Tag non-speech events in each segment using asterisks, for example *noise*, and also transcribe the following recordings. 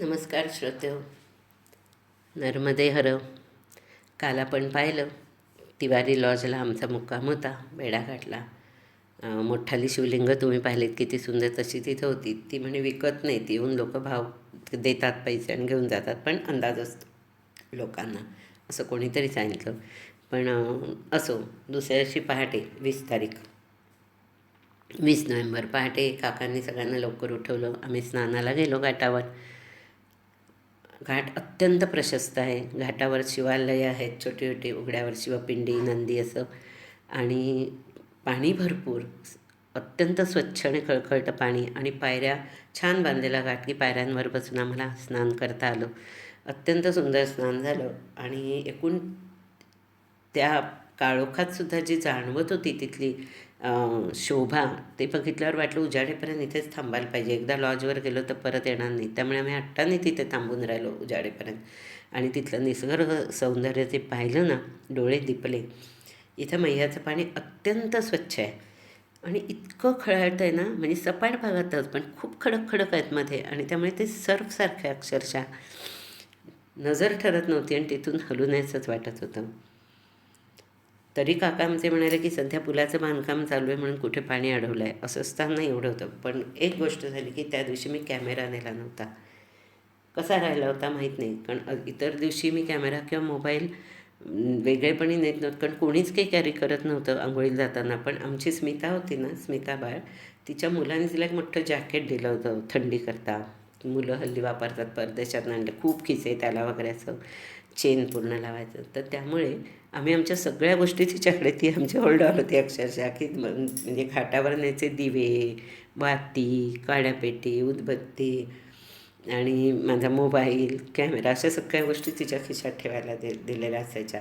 नमस्कार श्रोते हो. नर्मदे हर हो. काल आपण पाहिलं तिवारी लॉजला आमचा मुक्काम होता बेडाघाटला मोठाली शिवलिंग तुम्ही पाहिलीत किती सुंदर तशी तिथं होती. ती म्हणे विकत नाही ती येऊन लोक भाव देतात पैसे आणि घेऊन जातात पण अंदाज असतो लोकांना असं कोणीतरी सांगितलं. पण असो दुसऱ्याशी पहाटे वीस तारीख वीस नोव्हेंबर पहाटे काकांनी सगळ्यांना लवकर उठवलं. आम्ही स्नानाला गेलो घाटावर. घाट अत्यंत प्रशस्त आहे. घाटावर शिवालय आहेत छोटे छोटे उघड्यावर शिवपिंडी नंदी असं. आणि पाणी भरपूर. अत्यंत स्वच्छ आणि खळखळतं पाणी आणि पायऱ्या छान बांधलेला घाट की पायऱ्यांवर बसून आम्हाला स्नान करता आलं. अत्यंत सुंदर स्नान झालं आणि एकूण त्या काळोखात सुद्धा जी जाणवत होती तिथली शोभा ते बघितल्यावर वाटलं उजाडेपर्यंत इथेच थांबायला पाहिजे. एकदा लॉजवर गेलो तर परत येणार नाही. त्यामुळे आम्ही हट्टाने तिथे थांबून राहिलो उजाडेपर्यंत. आणि तिथलं निसर्ग सौंदर्य ते पाहिलं ना डोळे दिपले. इथं मैयाचं पाणी अत्यंत स्वच्छ आहे. आणि इतकं खळाळतं आहे ना म्हणजे सपाट भागातच पण खूप खडक खडक आहेत मध्ये. आणि त्यामुळे ते सर्फसारखे अक्षरशः. नजर ठरत नव्हती आणि तिथून हलू नयेचंच वाटत होतं. तरी काका आमचे म्हणाले की सध्या पुलाचं बांधकाम चालू आहे म्हणून कुठे पाणी अडवलं आहे असं असताना एवढं होतं. पण एक गोष्ट झाली की त्या दिवशी मी कॅमेरा नेला नव्हता. कसा राहिला होता माहीत नाही. कारण इतर दिवशी मी कॅमेरा किंवा मोबाईल वेगळेपणी नेत नव्हतं. कारण कोणीच काही कॅरी करत नव्हतं आंघोळीला जाताना. पण आमची स्मिता होती ना स्मिता बाळ तिच्या मुलाने तिला एक मोठं जॅकेट दिलं होतं थंडीकरता मुलं हल्ली वापरतात परदेशात आणलं. खूप खिचे त्याला वगैरे असं. चेन पूर्ण लावायचं. तर त्यामुळे आम्ही आमच्या सगळ्या गोष्टी तिच्याकडे ती आमची होल्डर होती अक्षरशः की म्हणजे खाटावर न्यायचे दिवे वाती काड्यापेटी उदबत्ती आणि माझा मोबाईल कॅमेरा अशा सगळ्या गोष्टी तिच्या खिशात ठेवायला दे दिलेल्या असायच्या.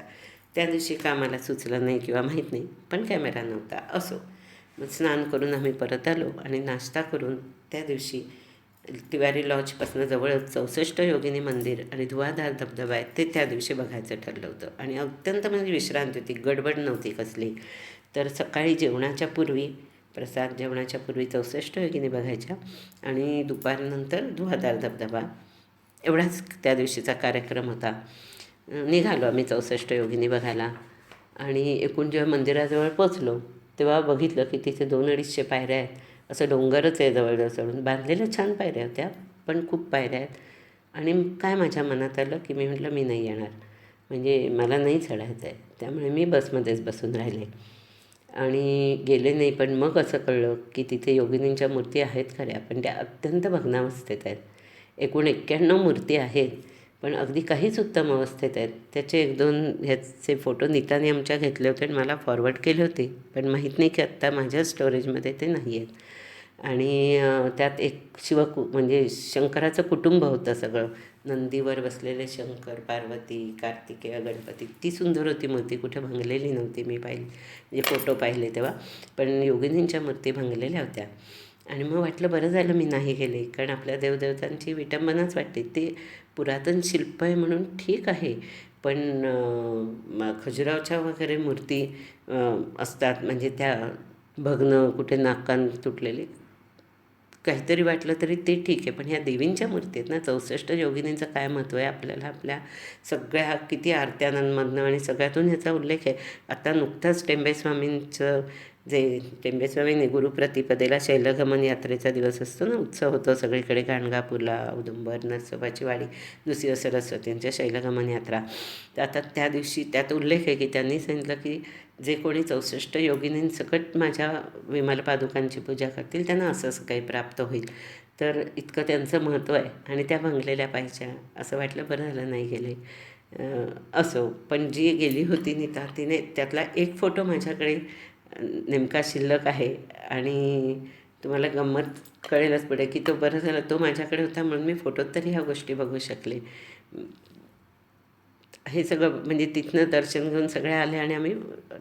त्या दिवशी कामाला सुचलं नाही किंवा माहीत नाही पण कॅमेरा नव्हता. असो. मग स्नान करून आम्ही परत आलो आणि नाश्ता करून त्या दिवशी तिवारी लॉजपासून जवळच चौसष्ट योगिनी मंदिर आणि धुवाधार धबधबा आहे ते त्या दिवशी बघायचं ठरलं होतं. आणि अत्यंत म्हणजे विश्रांती होती गडबड नव्हती कसली. तर सकाळी जेवणाच्या पूर्वी प्रसाद जेवणाच्या पूर्वी चौसष्ट योगिनी बघायच्या आणि दुपारनंतर धुवाधार धबधबा. एवढाच त्या दिवशीचा कार्यक्रम होता. निघालो आम्ही चौसष्ट योगिनी बघायला आणि एकूण जेव्हा मंदिराजवळ पोचलो तेव्हा बघितलं की तिथे दोन अडीचशे पायऱ्या आहेत. असं डोंगरच आहे जवळजवळ चढून. बांधलेल्या छान पायऱ्या होत्या पण खूप पायऱ्या आहेत. आणि काय माझ्या मनात आलं की मी म्हटलं मी नाही येणार. म्हणजे मला नाही चढायचं आहे. त्यामुळे मी बसमध्येच बसून राहिले. आणि गेले नाही पण मग असं कळलं की तिथे योगिनींच्या मूर्ती आहेत खऱ्या पण त्या अत्यंत भग्नावस्थेत आहेत. एकूण एक्क्याण्णव मूर्ती आहेत पण अगदी काहीच उत्तम अवस्थेत आहेत. त्याचे एक दोन ह्याचे फोटो नीताने आमच्या घेतले होते आणि मला फॉरवर्ड केले होते. पण माहीत नाही की आत्ता माझ्या स्टोरेजमध्ये ते नाही आहेत. आणि त्यात एक शिवकु म्हणजे शंकराचं कुटुंब होतं सगळं. नंदीवर बसलेले शंकर पार्वती कार्तिकेय गणपती. ती सुंदर होती मूर्ती. कुठे भंगलेली नव्हती मी पाहिली म्हणजे फोटो पाहिले तेव्हा. पण योगिनींच्या मूर्ती भंगलेल्या होत्या. आणि मग वाटलं बरं झालं मी नाही गेले कारण आपल्या देवदेवतांची विटंबनाच वाटते ते पुरातन शिल्प आहे म्हणून ठीक आहे. पण खजुरावच्या वगैरे मूर्ती असतात. म्हणजे त्या भग्न कुठे नाकान तुटलेले काहीतरी वाटलं तरी ते ठीक आहे. पण ह्या देवींच्या मूर्ती आहेत ना चौसष्ट योगिनींचं काय महत्त्व आहे? आपल्याला आपल्या सगळ्या किती आरत्यांमधनं आणि सगळ्यातून ह्याचा उल्लेख आहे. आता नुकताच टेंबेस्वामींचं जे टेंबेस्वामींनी गुरुप्रतिपदेला शैलगमन यात्रेचा दिवस असतो ना उत्सव होतो. सगळीकडे गाणगापूरला औदुंबर नरसोबाची वाडी दुसरी सरस्वतींच्या शैलगमन यात्रा. तर आता त्या दिवशी त्यात उल्लेख आहे की त्यांनी सांगितलं की जे कोणी चौसष्ट योगिनींसकट माझ्या विमल पादुकांची पूजा करतील त्यांना असं असं काही प्राप्त होईल. तर इतकं त्यांचं महत्त्व आहे आणि त्या भंगलेल्या पाहिजे असं वाटलं बरं झालं नाही गेले असो पण जी गेली होती नीता तिने त्यातला एक फोटो माझ्याकडे नेमका शिल्लक आहे आणि तुम्हाला गंमत कळेलच पुढे की तो बरं झाला तो माझ्याकडे होता म्हणून मी फोटोत तरी ह्या गोष्टी बघू शकले. हे सगळं म्हणजे तिथनं दर्शन घेऊन सगळे आले आणि आम्ही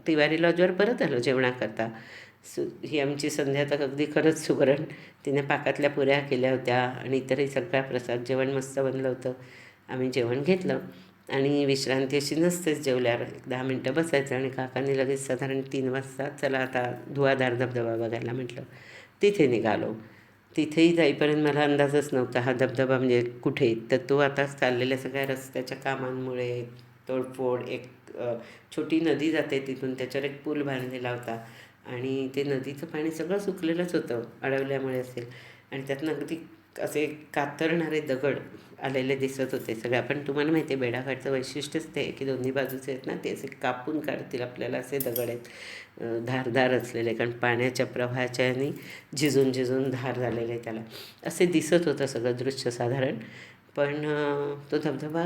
तिवारी लॉजवर परत आलो जेवणाकरता. सु ही आमची संध्या तर अगदी खरंच सुगरण तिने पाकातल्या पुऱ्या केल्या होत्या आणि इतरही सगळा प्रसाद जेवण मस्त बनलं होतं. आम्ही जेवण घेतलं आणि विश्रांती अशी नसतेच जेवल्यावर. एक दहा मिनटं बसायचं आणि काकांनी लगेच साधारण तीन वाजता चला आता धुवाधार धबधबा बघायला म्हटलं. तिथे निघालो. तिथेही जाईपर्यंत मला अंदाजच नव्हता हा धबधबा म्हणजे कुठे तर तो आता चाललेल्या सगळ्या रस्त्याच्या कामांमुळे तोडफोड एक छोटी नदी जाते तिथून त्याच्यावर एक पूल बांधलेला होता. आणि ते नदीचं पाणी सगळं सुकलेलंच होतं अडवल्यामुळे असेल. आणि त्यातनं अगदी असे कातरणारे दगड आलेले दिसत होते सगळे. आपण तुम्हाला माहिती आहे बेडाघाटचं वैशिष्ट्यच ते की दोन्ही बाजूचे आहेत ना ते असे कापून काढतील आपल्याला असे दगड आहेत. धारधार असलेले कारण पाण्याच्या प्रवाहाच्या आणि झिजून झिजून धार झालेले आहे त्याला. असे दिसत होतं सगळं दृश्य साधारण. पण तो धबधबा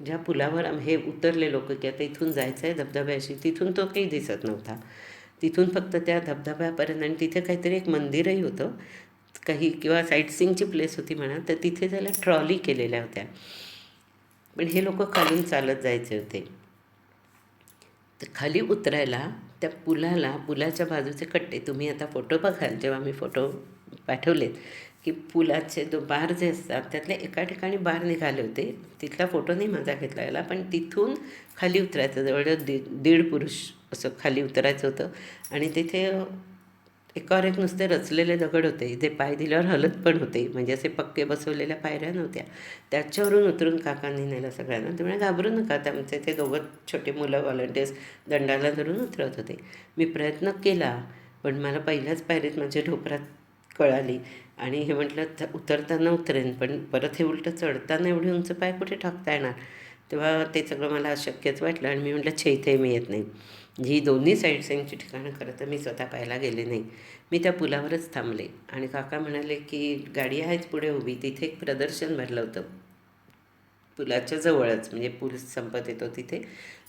ज्या पुलावर आम हे उतरले लोक की आता इथून जायचं आहे धबधब्याशी तिथून तो काही दिसत नव्हता. तिथून फक्त त्या धबधब्यापर्यंत आणि तिथे काहीतरी एक मंदिरही होतं. काही किंवा साईटसिंगची प्लेस होती म्हणा तर तिथे त्याला ट्रॉली केलेल्या होत्या. पण हे लोक खालून चालत जायचे होते. तर खाली उतरायला त्या पुलाला पुलाच्या बाजूचे कट्टे तुम्ही आता फोटो बघाल जेव्हा मी फोटो पाठवलेत की पुलाचे जो बार जे असतात त्यातले एका ठिकाणी बार निघाले होते. तिथला फोटो नाही माझा घेतला गेला पण तिथून खाली उतरायचं जवळजवळ दीड दीड पुरुष असं खाली उतरायचं होतं. आणि तिथे एकावर एक नुसते रचलेले दगड होते. जे पाय दिल्यावर हलत पण होते. म्हणजे असे पक्के बसवलेल्या पायऱ्या नव्हत्या. त्याच्यावरून उतरून काकांनी नेलं सगळ्यांना. त्यामुळे घाबरू नका. त्यामुळे ते दोघं छोटे मुलं व्हॉलंटियर्स दंडाला धरून उतरत होते. मी प्रयत्न केला पण मला पहिल्याच पायरीत माझ्या ढोपरात कळाली. आणि हे म्हटलं "थ- उतरताना उतरेन पण परत हे उलटं चढताना एवढी उंच पाय कुठे टाकता येणार? तेव्हा ते सगळं मला अशक्यच वाटलं आणि मी म्हटलं छे इथे मी येत नाही. ही दोन्ही साईडसाईंची ठिकाणं खरं तर मी स्वतः पाहायला गेले नाही. मी त्या पुलावरच थांबले आणि काका म्हणाले की गाडी आहेच पुढे उभी तिथे एक प्रदर्शन भरलं होतं. पुलाच्या जवळच म्हणजे पूल संपत येतो तिथे.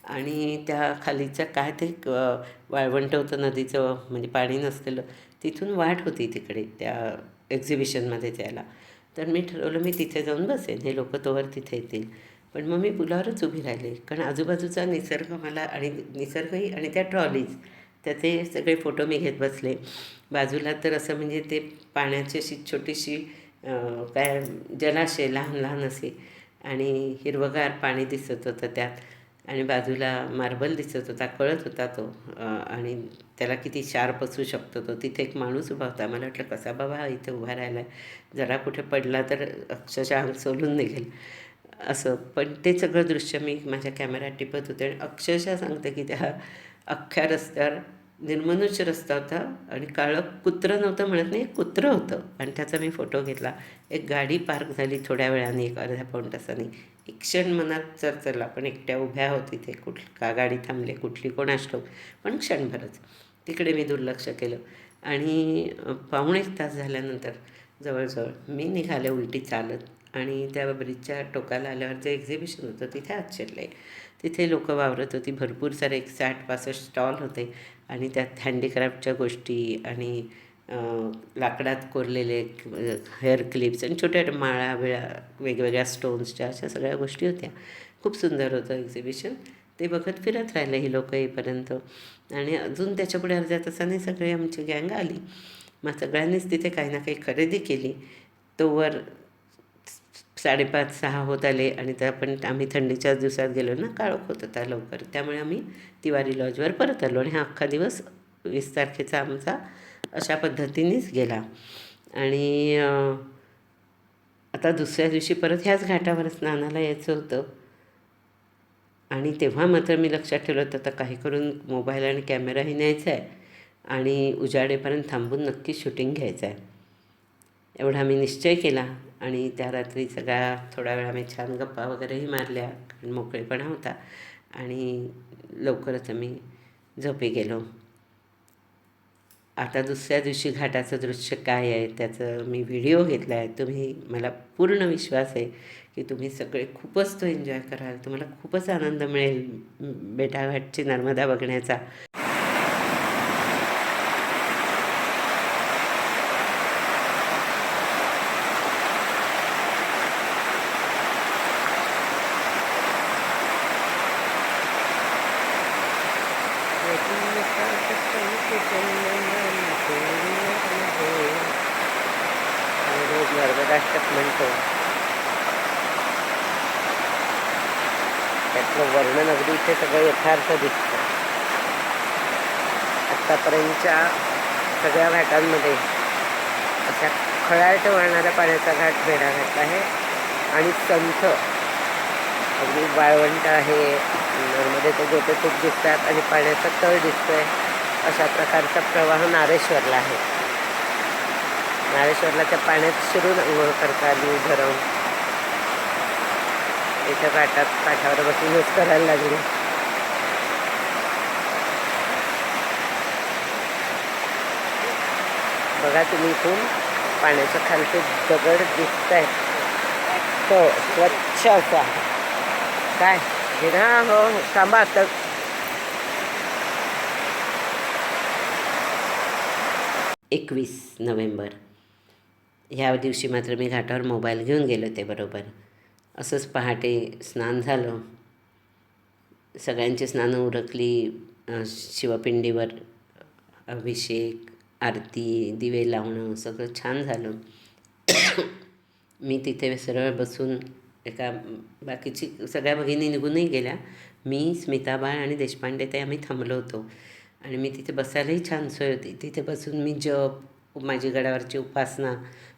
आणि त्या खालीच्या काय ते वाळवंट होतं नदीचं म्हणजे पाणी नसलेलं तिथून वाट होती तिकडे त्या एक्झिबिशनमध्ये त्याला. तर मी ठरवलं मी तिथे जाऊन बसेन. हे लोक तोवर तिथे येतील. पण मग मी पुलावरच उभी राहिले. कारण आजूबाजूचा निसर्ग मला आणि निसर्गही आणि त्या ट्रॉलीज त्याचे सगळे फोटो मी घेत बसले. बाजूला तर असं म्हणजे ते पाण्याची अशी छोटीशी काय जलाशय लहान लहान असे आणि हिरवगार पाणी दिसत होतं त्यात. आणि बाजूला मार्बल दिसत होता कळत होता तो आणि त्याला किती शार्प असू शकतो तो. तिथे एक माणूस उभा होता. मला वाटलं कसा बाबा हा इथे उभा राहिला आहे जरा कुठे पडला तर अक्षरशः अंग सोलून निघेल. असं. पण ते सगळं दृश्य मी माझ्या कॅमेऱ्यात टिपत होते. आणि अक्षरशः सांगते की त्या अख्ख्या रस्त्यावर निर्मनुष्य रस्ता होता आणि काळं कुत्रं नव्हतं म्हणत नाही कुत्रं होतं. आणि त्याचा मी फोटो घेतला. एक गाडी पार्क झाली थोड्या वेळाने एक अर्ध्या पाऊण तासाने. एक क्षण मनात चरचरला पण एकट्या उभ्या होती ते. कुठ का गाडी थांबली कुठली कोण ठाऊक पण क्षणभरच. तिकडे मी दुर्लक्ष केलं. आणि पाऊण एक तास झाल्यानंतर जवळजवळ मी निघाले उलटी चालत. आणि त्या ब्रिजच्या टोकाला आल्यावर जे एक्झिबिशन होतं तिथे आत शिरले तिथे लोक वावरत होती भरपूर सारे एक साठ पासष्ट स्टॉल होते आणि त्यात हँडीक्राफ्टच्या गोष्टी आणि लाकडात कोरलेले हेअर क्लिप्स आणि छोट्या माळा बिळा वेगवेगळ्या स्टोन्सच्या अशा सगळ्या गोष्टी होत्या. खूप सुंदर होतं एक्झिबिशन ते बघत फिरत राहिलं ही लोक येईपर्यंत. आणि अजून त्याच्यापुढे अर्ध्या तासाने सगळी आमची गँग आली. मग सगळ्यांनीच तिथे काही ना काही खरेदी केली. तोवर साडेपाच सहा होत आले आणि त्या पण आम्ही थंडीच्याच दिवसात गेलो ना काळोख होत होता लवकर. त्यामुळे आम्ही तिवारी लॉजवर परत आलो आणि हा अख्खा दिवस वीस तारखेचा आमचा अशा पद्धतीनेच गेला. आणि आता दुसऱ्या दिवशी परत ह्याच घाटावर स्नानाला यायचं होतं. आणि तेव्हा मात्र मी लक्षात ठेवलं होतं आता काही करून मोबाईल आणि कॅमेराही न्यायचा आहे आणि उजाडेपर्यंत थांबून नक्की शूटिंग घ्यायचं आहे. एवढा मी निश्चय केला. आणि त्या रात्री सगळ्या थोड्या वेळ आम्ही छान गप्पा वगैरेही मारल्या कारण मोकळेपणा होता. आणि लवकरच आम्ही झोपी गेलो. आता दुसऱ्या दिवशी घाटाचं दृश्य काय आहे त्याचं मी व्हिडिओ घेतला आहे. तुम्ही मला पूर्ण विश्वास आहे की तुम्ही सगळे खूपच तो एन्जॉय कराल. तुम्हाला खूपच आनंद मिळेल बेटाघाटची नर्मदा बघण्याचा रोज नर्मदाष्टक म्हणतो त्यातलं वर्णन त्याचा यथार्थ दिसतं. आत्तापर्यंतच्या सगळ्या घाटांमध्ये अशा खळाळट वाहणाऱ्या पाण्याचा घाट बेडाघाट आहे आणि संथ अगदी वाळवंट आहे. नर्मदेचे गोटे खूप दिसतात आणि पाण्याचा तळ दिसतोय. अशा प्रकारचा प्रवाह नारेश्वरला आहे. नारेश्वरला त्या पाण्यात शिरून अंघोळ करता आली उभं इथं काठात काठावर बसूनच करायला लागली. बघा तुम्ही इथून पाण्याच्या खालचे दगड दिसत आहेत तो स्वच्छ असा. काय? हे ना हो, हो थांबा तर एकवीस नोव्हेंबर. ह्या दिवशी मात्र मी घाटावर मोबाईल घेऊन गेलो ते बरोबर. असंच पहाटे स्नान झालं. सगळ्यांची स्नानं उरकली शिवपिंडीवर अभिषेक आरती दिवे लावणं सगळं छान झालं. मी तिथे सरळ बसून एका बाकीची सगळ्या भगिनी निघूनही गेल्या. मी स्मिताबाळ आणि देशपांडे ते आम्ही थांबलो होतो. आणि मी तिथे बसायलाही छान सोय होती. तिथे बसून मी जप माझी गडावरची उपासना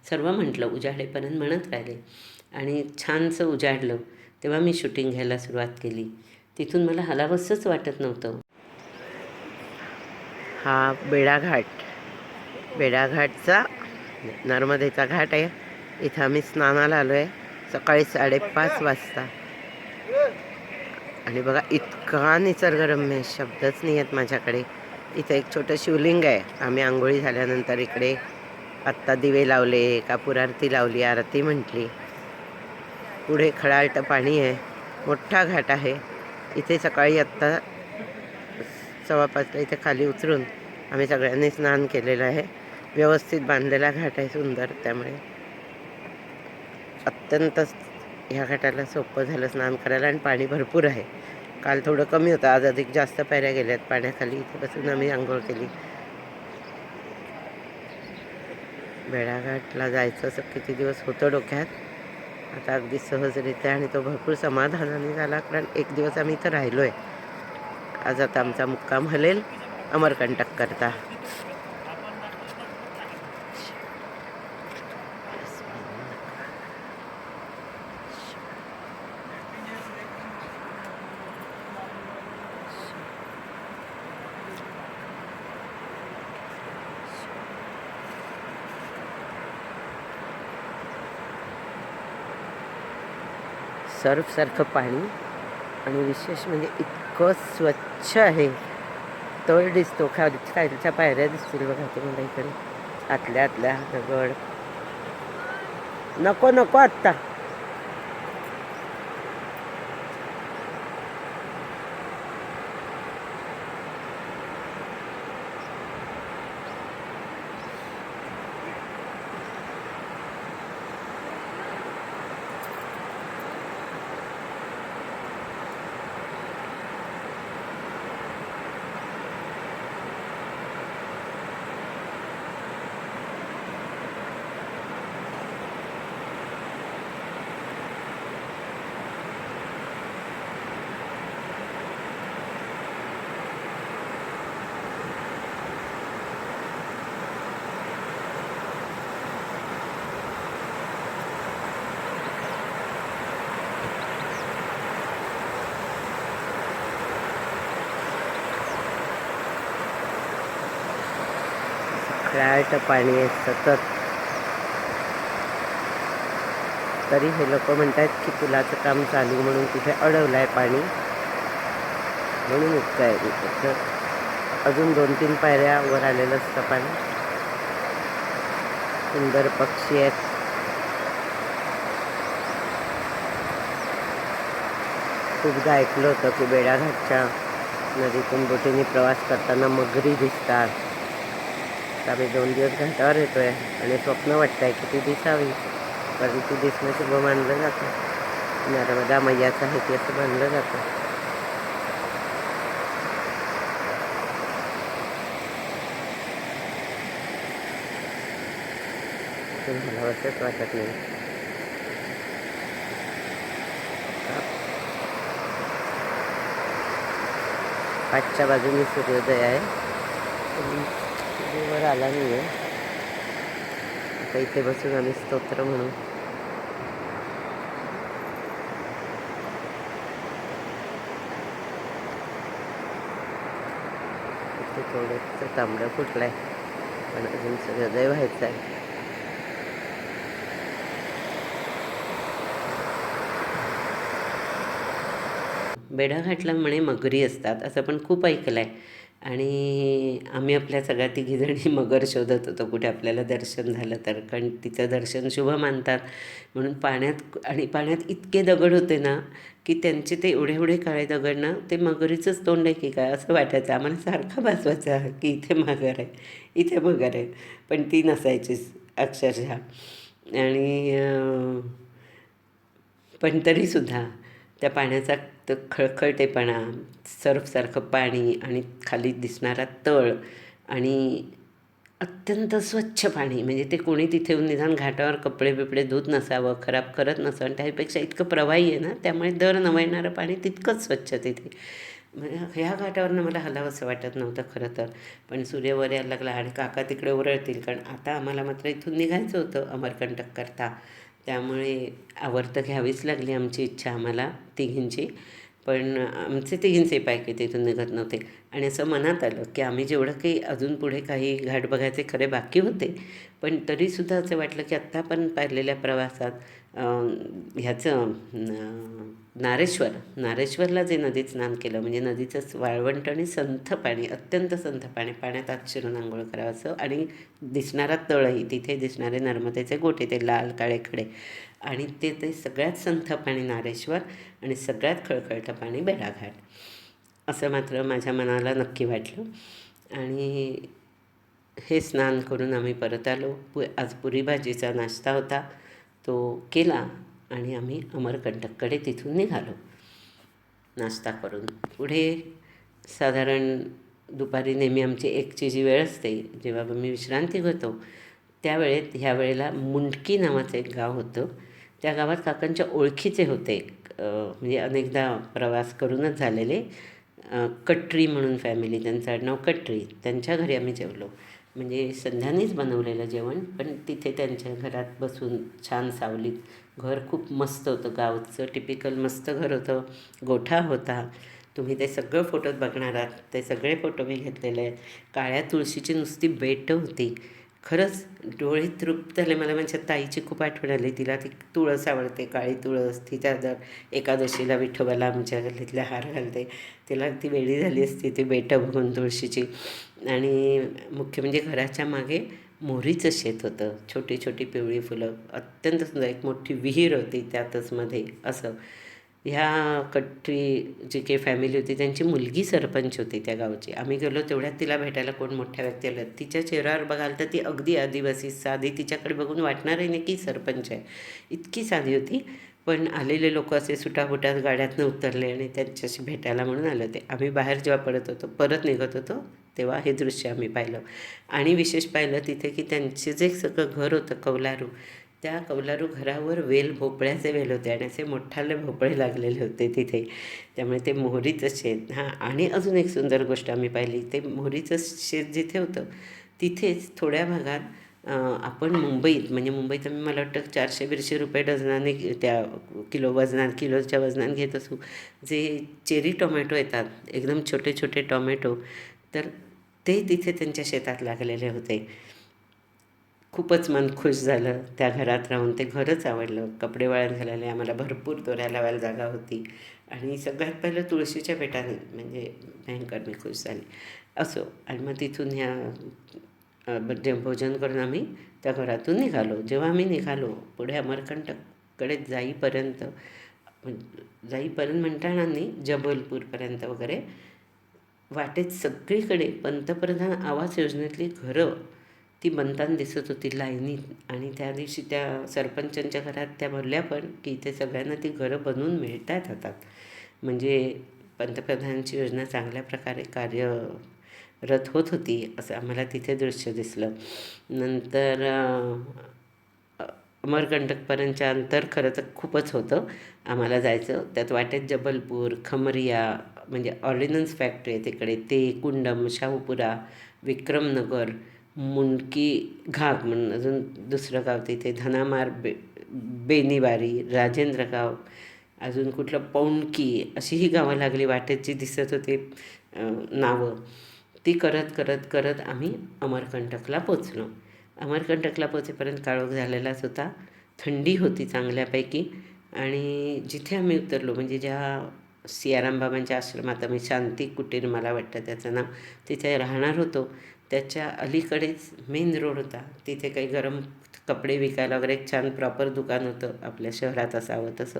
सर्व म्हटलं उजाडेपर्यंत म्हणत राहिले. आणि छानसं उजाडलं. तेव्हा मी शूटिंग घ्यायला सुरुवात केली. तिथून मला हलावसंच वाटत नव्हतं. हा बेडाघाट बेडाघाटचा नर्मदेचा घाट आहे. इथं आम्ही स्नानाला आलो आहे सकाळी साडेपाच वाजता. आणि बघा इतका निसर्गरम्य शब्दच नाही आहेत माझ्याकडे. इथं एक छोटं शिवलिंग आहे. आम्ही आंघोळी झाल्यानंतर इकडे आत्ता दिवे लावले कापूर आरती लावली आरती म्हटली. पुढे खळाळटं पाणी आहे. मोठा घाट आहे. इथे सकाळी आत्ता सव्वा पाचला इथे खाली उतरून आम्ही सगळ्यांनी स्नान केलेलं आहे. व्यवस्थित बांधलेला घाट आहे सुंदर त्यामुळे. अत्यंत ह्या घाटाला सोपं झालं स्नान करायला आणि पाणी भरपूर आहे. काल थोडं कमी होतं आज अधिक जास्त पायऱ्या गेल्या आहेत पाण्याखाली इथे बसून आम्ही आंघोळ केली. बेडाघाटला जायचं असं किती दिवस होतं डोक्यात? आता अगदी सहजरित्या आणि तो भरपूर समाधानाने झाला कारण एक दिवस आम्ही इथं राहिलो आहे आज आता आमचा मुक्काम हलेल. अमरकंटक करता। सर्फसारखं पाणी आणि विशेष म्हणजे इतकं स्वच्छ आहे. तळ दिसतो. खाली खालच्या पायऱ्या दिसतील बघा तुम्हाला इकडे आतल्या आतल्या दगड. नको नको आत्ता. खळाळट पाणी आहे सतत. तरी हे लोक म्हणतात की पुलाचं काम चालू म्हणून तिथे अडवलं आहे पाणी. म्हणून इतकं आहे तर अजून दोन तीन पायऱ्या वर आलेलं असतं पाणी. सुंदर पक्षी आहेत. खूपदा ऐकलं होतं की बेडाघाटच्या नदीतून बोटीने प्रवास करताना मगरी दिसतात. आता आम्ही दोन दिवस घाटावर येतोय आणि स्वप्न वाटतंय की ती दिसावी. कारण ती दिसणं शुभ मानलं जातं. नर्मदा मैयाचं आहे ते असं मानलं जातं. मला असंच वाटत नाही. पाचच्या बाजूने सूर्योदय आहे. वर आला नाही आहे आता इथे बसून आम्ही स्तोत्र म्हणू इथे थोडंसं तांबडं फुटलंय पण अजून सगळं दय व्हायचं आहे. बेडाघाटला म्हणे मगरी असतात असं पण खूप ऐकलं आहे आणि आम्ही आपल्या सगळ्या तिघीजणी *laughs* मगर शोधत होतो कुठे आपल्याला दर्शन झालं तर. कारण तिचं दर्शन शुभ मानतात. म्हणून पाण्यात आणि पाण्यात इतके दगड होते ना की त्यांचे ते एवढे एवढे काळे दगड ना ते मगरीचंच तोंड आहे की काय असं वाटायचं. आम्हाला सारखा भासवायचा की इथे मगर आहे इथे मगर आहे. पण ती नसायचीच अक्षरशः. आणि पण तरीसुद्धा त्या पाण्याचा तो खळखळतेपणा सर्फसारखं पाणी आणि खाली दिसणारा तळ आणि अत्यंत स्वच्छ पाणी म्हणजे ते कोणी तिथे येऊन निदान घाटावर कपडे बिपडे धुत नसावं खराब करत नसावं आणि त्यापेक्षा इतकं प्रवाही आहे ना त्यामुळे दर नवळणारं पाणी तितकंच स्वच्छ तिथे. म्हणजे ह्या घाटावरनं मला हलावंसं वाटत नव्हतं खरं तर पण सूर्य वर यायला लागला आणि काका तिकडे ओरळतील कारण आता आम्हाला मात्र इथून निघायचं होतं अमरकंटक करता. त्यामुळे आवर्त घ्यावीच लागली आमची इच्छा आम्हाला तिघींची. पण आमचे तिघींचे पाय तिथून निघत नव्हते. आणि असं मनात आलं की आम्ही जेवढं काही अजून पुढे काही घाट बघायचे खरे बाकी होते. पण तरीसुद्धा असं वाटलं की आत्ता पण पाहिलेल्या प्रवासात ह्याचं नारेश्वर. नारेश्वरला जे नदीत स्नान केलं म्हणजे नदीचं वाळवंट आणि संथ पाणी अत्यंत संथ पाणी पाण्यात आत शिरून आंघोळ करावंसं आणि दिसणारा तळही तिथे दिसणारे नर्मदेचे गोटे ते लाल काळे खडे. आणि ते ते सगळ्यात संथ पाणी नारेश्वर आणि सगळ्यात खळखळतं पाणी बेडाघाट असं मात्र माझ्या मनाला नक्की वाटलं. आणि हे स्नान करून आम्ही परत आलो. पु आज पुरी भाजीचा नाश्ता होता. तो केला. आणि आम्ही अमरकंटककडे तिथून निघालो. नाश्ता करून. पुढे साधारण दुपारी नेहमी आमची एकची जी वेळ असते जेव्हा मी विश्रांती घेतो त्यावेळेत ह्या वेळेला मुंडकी नावाचं एक गाव होतं. त्या गावात काकांच्या ओळखीचे होते म्हणजे अनेकदा प्रवास करूनच झालेले कटरी म्हणून फॅमिली त्यांचं आडनाव कटरी. त्यांच्या घरी आम्ही जेवलो. म्हणजे संध्यानीच बनवलेलं जेवण पण तिथे त्यांच्या घरात बसून छान सावलीत घर खूप मस्त होतं. गावचं टिपिकल मस्त घर होतं. गोठा होता. तुम्ही ते सगळं फोटोत बघणार आहात. ते सगळे फोटो मी घेतलेले आहेत. काळ्या तुळशीची नुसती बेटं होती. खरंच डोळे तृप्त झाले. मला माझ्या ताईची खूप आठवण आली. तिला ती तुळस आवडते. काळी तुळस तिच्या दर एकादशीला विठोबाला आमच्या गल्लीतल्या हार घालते. तिला ती वेळी झाली असती ती बेटं बघून तुळशीची. आणि मुख्य म्हणजे घराच्या मागे मोहरीचं शेत होतं. छोटी छोटी पिवळी फुलं. अत्यंत सुंदर. एक मोठी विहीर होती त्यातच मध्ये. असं. ह्या कट्टी जी काही फॅमिली होती त्यांची मुलगी सरपंच होती त्या गावची. आम्ही गेलो तेवढ्यात तिला भेटायला कोण मोठ्या व्यक्ती आल्या तिच्या चेहऱ्यावर बघाल तर ती अगदी आदिवासी साधी. तिच्याकडे बघून वाटणारही नाही की सरपंच आहे. इतकी साधी होती. पण आलेले लोक असे सुटाफुटात गाड्यातनं उतरले आणि त्यांच्याशी भेटायला म्हणून आले होते. आम्ही बाहेर जेव्हा पडत होतो परत निघत होतो. तेव्हा हे दृश्य आम्ही पाहिलं. आणि विशेष पाहिलं तिथे की त्यांचे जे सगळं घर होतं कौलारू त्या कौलारू घरावर वेल भोपळ्याचे वेल होते आणि असे मोठाले भोपळे लागलेले होते तिथे. त्यामुळे ते मोहरीचं शेत हां आणि अजून एक सुंदर गोष्ट आम्ही पाहिली ते मोहरीचं शेत जिथे होतं तिथेच थोड्या भागात आपण मुंबईत म्हणजे मुंबईत आम्ही मला वाटतं चारशे बिरशे रुपये डझनाने त्या किलो वजनात किलोच्या वजनात घेत असू. जे चेरी टोमॅटो येतात एकदम छोटे छोटे टोमॅटो तर ते तिथे त्यांच्या शेतात लागलेले होते. खूपच मन खुश झालं त्या घरात राहून. ते घरच आवडलं. कपडे वाळत घालायला आम्हाला भरपूर दोऱ्या लावायला जागा होती. आणि सगळ्यात पहिलं तुळशीच्या पेटाने म्हणजे भयंकर मी खुश झाली. असो आणि मग तिथून ह्या जे भोजन करून आम्ही त्या घरातून निघालो. जेव्हा आम्ही निघालो पुढे अमरकंटककडे जाईपर्यंत जाईपर्यंत म्हणता येणार नाही जबलपूरपर्यंत वगैरे वाटेत सगळीकडे पंतप्रधान आवास योजनेतली घरं ती बनताना दिसत होती लाईनीत. आणि त्या दिवशी त्या सरपंचांच्या घरात त्या भरल्या पण की इथे सगळ्यांना ती घरं बनवून मिळतात हातात म्हणजे पंतप्रधानांची योजना चांगल्या प्रकारे कार्यरत होत होती असं आम्हाला तिथे दृश्य दिसलं. नंतर अमरकंटकपर्यंतच्या अंतर खरं तर खूपच होतं. आम्हाला जायचं. त्यात वाटेत जबलपूर खमरिया म्हणजे ऑर्डिनन्स फॅक्टरी आहे तिकडे. ते कुंडम शाहूपुरा विक्रमनगर मुंडकी घाग म्हणून अजून दुसरं गाव तिथे धनामार बे बेनीवारी राजेंद्र गाव अजून कुठलं पौंडकी अशी ही गावं लागली वाटेत जी दिसत होती नावं. ती करत करत करत आम्ही अमरकंटकला पोचलो. अमरकंटकला पोचेपर्यंत काळोख झालेलाच होता. थंडी होती चांगल्यापैकी आणि जिथे आम्ही उतरलो म्हणजे ज्या सियाराम आश्रमात आम्ही शांती कुटीर मला वाटतं त्याचं नाव तिथे राहणार होतो. त्याच्या अलीकडेच मेन रोड होता. तिथे काही गरम कपडे विकायला वगैरे एक छान प्रॉपर दुकान होतं. आपल्या शहरात असावं तसं.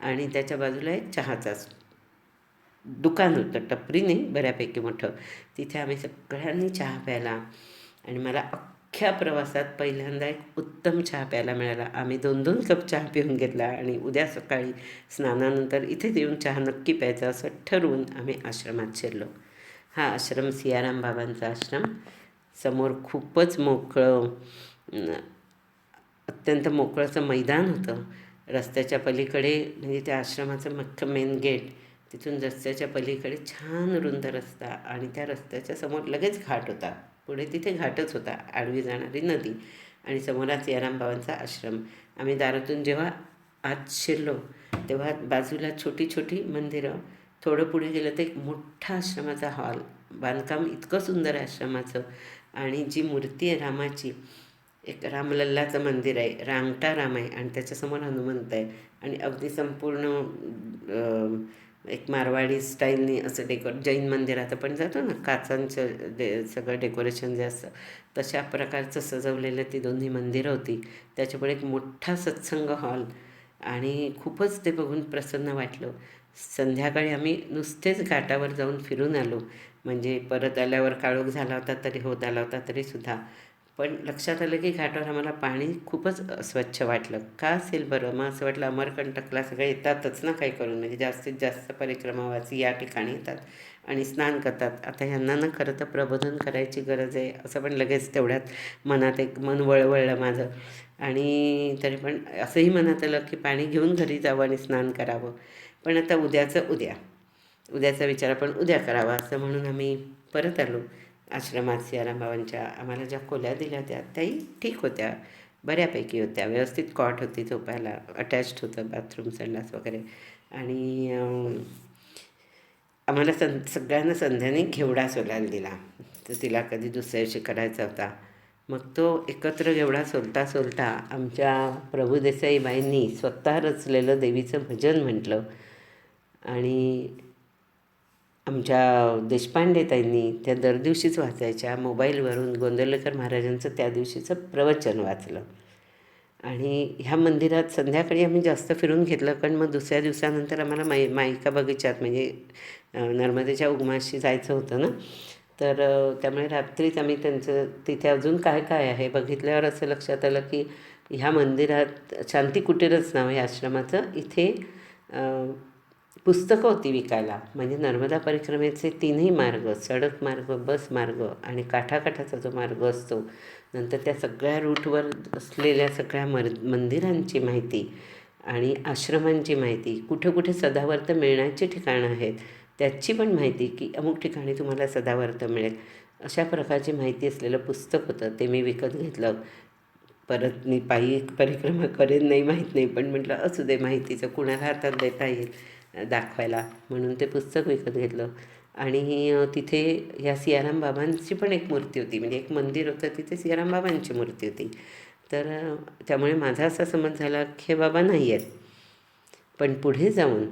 आणि त्याच्या बाजूला एक चहाचाच दुकान होतं. टपरीने बऱ्यापैकी मोठं. तिथे आम्ही सगळ्यांनी चहा प्यायला. आणि मला अख्ख्या प्रवासात पहिल्यांदा एक उत्तम चहा प्यायला मिळाला. आम्ही दोन दोन कप चहा पिऊन घेतला आणि उद्या सकाळी स्नानानंतर इथेच येऊन चहा नक्की प्यायचा असं ठरवून आम्ही आश्रमात शिरलो. हा आश्रम सियाराम बाबांचा आश्रम. समोर खूपच मोकळं अत्यंत मोकळंचं मैदान होतं. रस्त्याच्या पलीकडे म्हणजे त्या आश्रमाचं मुख्य मेन गेट तिथून रस्त्याच्या पलीकडे छान रुंद रस्ता आणि त्या रस्त्याच्या समोर लगेच घाट होता. पुढे तिथे घाटच होता आडवी जाणारी नदी आणि समोराच यारामबाबांचा आश्रम. आम्ही दारातून जेव्हा आत शिरलो तेव्हा बाजूला छोटी छोटी मंदिरं थोडं पुढे गेलं तर एक मोठा आश्रमाचा हॉल. बांधकाम इतकं सुंदर आहे आश्रमाचं आणि जी मूर्ती आहे रामाची एक रामलल्लाचं मंदिर आहे रांगटा राम आहे आणि त्याच्यासमोर हनुमंत आहे आणि अगदी संपूर्ण एक मारवाडी स्टाईलने असं डेकोर जैन मंदिरात आपण जातो ना काचांचं डे सगळं डेकोरेशन जे असतं तशा प्रकारचं सजवलेलं ती दोन्ही मंदिरं होती. त्याच्यामुळे एक मोठा सत्संग हॉल आणि खूपच ते बघून प्रसन्न वाटलं. संध्याकाळी आम्ही नुसतेच घाटावर जाऊन फिरून आलो. म्हणजे परत आल्यावर काळोख झाला होता तरी होत आला होता तरीसुद्धा पण लक्षात आलं की घाटावर आम्हाला पाणी खूपच स्वच्छ वाटलं. का असेल बरं? मग असं वाटलं अमरकंटकला सगळे येतातच ना काही करून म्हणजे जास्तीत जास्त परिक्रमावासी या ठिकाणी येतात आणि स्नान करतात. आता ह्यांना ना खरं तर प्रबोधन करायची गरज आहे असं पण लगेच तेवढ्यात मनात एक मन वळवळलं माझं. आणि तरी पण असंही मनात आलं की पाणी घेऊन घरी जावं आणि स्नान करावं. पण आता उद्याचं उद्या. उद्याचा विचार आपण उद्या करावा असं म्हणून आम्ही परत आलो. आश्रमात सियारामबाबांच्या आम्हाला ज्या खोल्या दिल्या होत्या त्याही ठीक होत्या. बऱ्यापैकी होत्या. व्यवस्थित कॉट होती झोपायला अटॅच्ड होतं बाथरूम संडास वगैरे. आणि आम्हाला सं सगळ्यांना संध्याने घेवडा सोलायला दिला. तर तिला कधी दुसऱ्या दिवशी करायचा होता. मग तो एकत्र घेवडा सोलता सोलता आमच्या प्रभुदेसाईबाईंनी स्वतः रचलेलं देवीचं भजन म्हटलं. आणि आमच्या देशपांडे ताईंनी त्या दर दिवशीच वाचायच्या. मोबाईलवरून गोंदवलेकर महाराजांचं त्या दिवशीचं प्रवचन वाचलं. आणि ह्या मंदिरात संध्याकाळी आम्ही जास्त फिरून घेतलं कारण मग दुसऱ्या दिवसानंतर आम्हाला माई माईका बगीचात म्हणजे नर्मदेच्या उगमाशी जायचं होतं ना? तर त्यामुळे रात्रीच आम्ही त्यांचं तिथे अजून काय काय आहे बघितल्यावर असं लक्षात आलं की ह्या मंदिरात शांती कुटीरच नाव आहे आश्रमाचं. इथे पुस्तकं होती विकायला. म्हणजे नर्मदा परिक्रमेचे तीनही मार्ग सडक मार्ग बस मार्ग आणि काठाकाठाचा जो मार्ग असतो नंतर त्या सगळ्या रूटवर असलेल्या सगळ्या मर मंदिरांची माहिती आणि आश्रमांची माहिती कुठे कुठे सदावर्त मिळण्याची ठिकाणं आहेत त्याची पण माहिती की अमुक ठिकाणी तुम्हाला सदावर्त मिळेल. अशा प्रकारची माहिती असलेलं पुस्तक होतं ते मी विकत घेतलं. परत मी पायी परिक्रमा करेन नाही माहीत नाही पण म्हटलं असू दे माहितीचं कुणाला हातात देता येईल दाखवायला म्हणून ते पुस्तक विकत घेतलं. आणि तिथे ह्या सियाराम बाबांची पण एक मूर्ती होती म्हणजे एक मंदिर होतं तिथे सियाराम बाबांची मूर्ती होती. तर त्यामुळे माझा असा समज झाला की हे बाबा नाही आहेत. पण पुढे जाऊन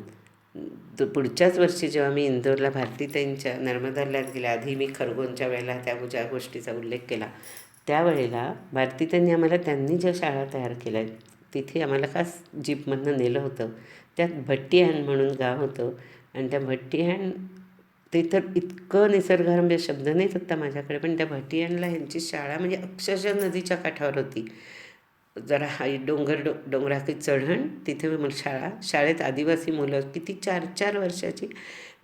पुढच्याच वर्षी जेव्हा मी इंदोरला भारतीताईंच्या नर्मदाल्यात गेल्या आधी मी खरगोनच्या वेळेला त्या ज्या गोष्टीचा उल्लेख केला त्यावेळेला भारतीतांनी आम्हाला त्यांनी ज्या शाळा तयार केल्या आहेत तिथे आम्हाला खास जीपमधनं नेलं होतं. त्यात भट्टीहाण म्हणून गाव होतं आणि त्या भट्टीहाण ते तर इतकं निसर्गरम्य शब्द नाही आत्ता माझ्याकडे पण त्या भट्टीहाणला ह्यांची शाळा म्हणजे अक्षरशः नदीच्या काठावर होती. जरा हाई डोंगर डो डोंगराची चढण तिथे मग शाळा शाळेत आदिवासी मुलं किती चार चार वर्षाची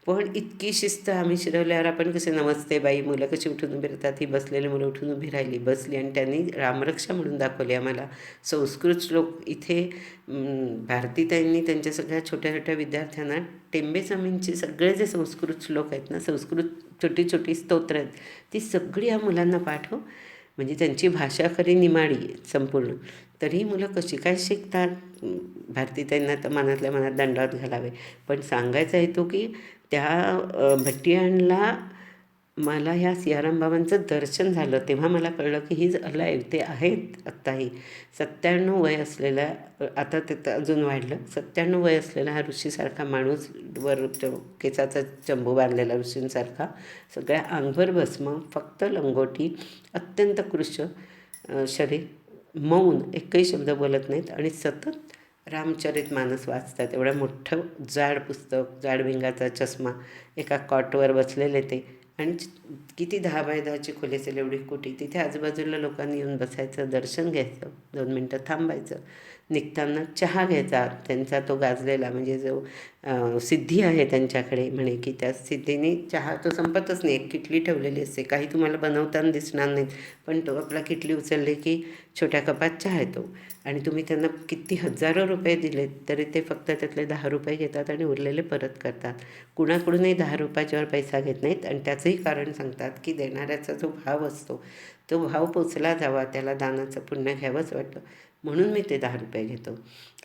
पण इतकी शिस्त आम्ही शिरवल्यावर आपण कसे नमस्ते बाई मुलं कशी उठून उभी राहतात ही बसलेली मुलं उठून उभी राहिली बसली आणि त्यांनी रामरक्षा म्हणून दाखवली आम्हाला. संस्कृत श्लोक इथे भारतीताईंनी त्यांच्या सगळ्या छोट्या छोट्या विद्यार्थ्यांना टेंबे स्वामींचे सगळे जे संस्कृत श्लोक आहेत ना संस्कृत छोटी छोटी स्तोत्र आहेत ती सगळी या मुलांना पाठव हो. म्हणजे त्यांची भाषा खरी निमाडी आहे संपूर्ण. तरी मुलं कशी काय शिकतात? भारतीताईंना तर मनातल्या मनात दंडात घालावे. पण सांगायचा येतो की त्या अ, भट्टियाणला मला ह्या सियाराम बाबांचं दर्शन झालं. तेव्हा मला कळलं की ही अलाईव्ह ते आहेत आत्ताही. सत्त्याण्णव वय असलेला आता ते तर अजून वाढलं. सत्त्याण्णव वय असलेला हा ऋषीसारखा माणूस वर च- केसाचा चंबू बांधलेला ऋषींसारखा सगळ्या अंगभर भस्म फक्त लंगोटी अत्यंत कृश शरीर मौन एकही शब्द बोलत नाहीत. आणि सतत रामचरित मानस वाचतात. एवढं मोठं जाड पुस्तक जाड भिंगाचा चष्मा एका कॉटवर बसलेले ते. आणि किती दहा बाय दहाची खोली असेल एवढी कुटी तिथे आजूबाजूला लोकांनी येऊन बसायचं दर्शन घ्यायचं दोन मिनटं थांबायचं. निघताना चहा घ्यायचा. त्यांचा तो गाजलेला म्हणजे जो सिद्धी आहे त्यांच्याकडे म्हणे की त्या सिद्धीने चहा तो संपतच नाही. एक किटली ठेवलेली असते. काही तुम्हाला बनवताना दिसणार नाहीत. पण तो आपला किटली उचलली की छोट्या कपात चहा येतो. आणि तुम्ही त्यांना किती हजारो रुपये दिलेत तरी ते फक्त त्यातले दहा रुपये घेतात आणि उरलेले परत करतात. कुणाकडूनही दहा रुपयाच्यावर पैसा घेत नाहीत आणि त्याचंही कारण सांगतात की देणाऱ्याचा जो भाव असतो तो भाव पोचला जावा त्याला दानाचं पुण्य घ्यावंच वाटतं. म्हणून मी ते दहा रुपये घेतो.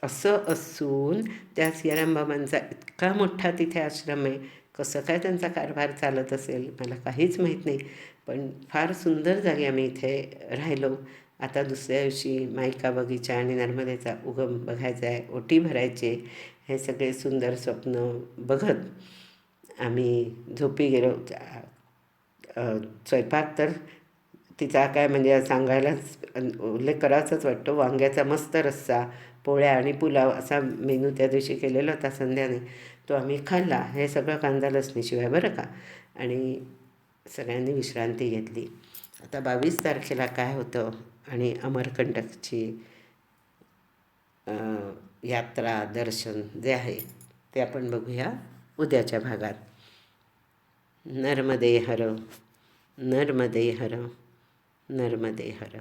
असं असून त्या सियाराम बाबांचा इतका मोठा तिथे आश्रम आहे. कसं काय त्यांचा कारभार चालत असेल मला काहीच माहीत नाही. पण फार सुंदर जागी आम्ही इथे राहिलो. आता दुसऱ्या दिवशी मायका बगीचा आणि नर्मदेचा उगम बघायचा आहे. ओटी भरायचे हे सगळे सुंदर स्वप्न बघत आम्ही झोपी गेलो. स्वयंपाक तर तिचा काय म्हणजे सांगायलाच उल्लेख करावाचाच वाटतो. वांग्याचा मस्त रस्सा पोळ्या आणि पुलाव असा मेनू त्या दिवशी केलेला होता संध्याने. तो आम्ही खाल्ला. हे सगळं कांदा लसणीशिवाय बरं का? आणि सगळ्यांनी विश्रांती घेतली. आता बावीस तारखेला काय होतं? आणि अमरकंटकची यात्रा दर्शन जे आहे ते आपण बघूया उद्याच्या भागात. नर्मदे हर नर्मदे हर नर्मदे हर.